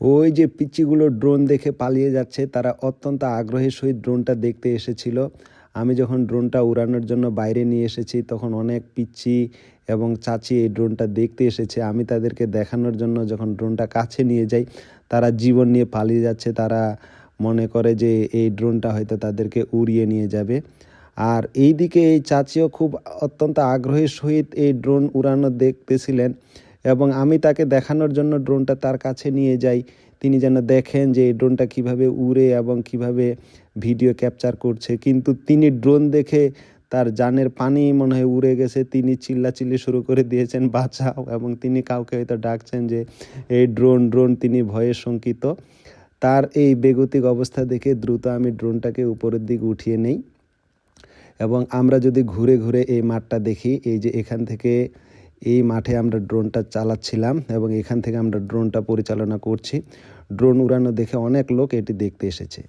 ওই যে পিচ্চিগুলো ড্রোন দেখে পালিয়ে যাচ্ছে, তারা অত্যন্ত আগ্রহের সহিত ড্রোনটা দেখতে এসেছিল। আমি যখন ড্রোনটা উড়ানোর জন্য বাইরে নিয়ে এসেছি, তখন অনেক পিচ্চি এবং চাচি এই ড্রোনটা দেখতে এসেছে। আমি তাদেরকে দেখানোর জন্য যখন ড্রোনটা কাছে নিয়ে যাই, তারা জীবন নিয়ে পালিয়ে যাচ্ছে। তারা মনে করে যে এই ড্রোনটা হয়তো তাদেরকে উড়িয়ে নিয়ে যাবে। আর এইদিকে এই চাচিও খুব অত্যন্ত আগ্রহের সহিত এই ড্রোন উড়ানো দেখতেছিলেন। এবং আমি তাকে দেখানোর জন্য ড্রোনটা তার কাছে নিয়ে যাই। তিনি যেন দেখেন যে এই ড্রোনটা কীভাবে উড়ে এবং কীভাবে ভিডিও ক্যাপচার করছে। কিন্তু তিনি ড্রোন দেখে তার জানের পানি মনে হয় উড়ে গেছে। তিনি চিল্লাচিল্লি শুরু করে দিয়েছেন, বাঁচাও। এবং তিনি কাউকে হয়তো ডাকছেন যে, এই ড্রোন ড্রোন, তিনি ভয়ে শঙ্কিত। তার এই বেগতিক অবস্থা দেখে দ্রুত আমি ড্রোনটাকে উপরের দিকে উঠিয়ে নেই। এবং আমরা যদি ঘুরে ঘুরে এই মাঠটা দেখি, এই যে এখান থেকে এই মাঠে আমরা ড্রোনটা চালাচ্ছিলাম এবং এখান থেকে আমরা ড্রোনটা পরিচালনা করছি। ড্রোন উড়ানো দেখে অনেক লোক এটি দেখতে এসেছে।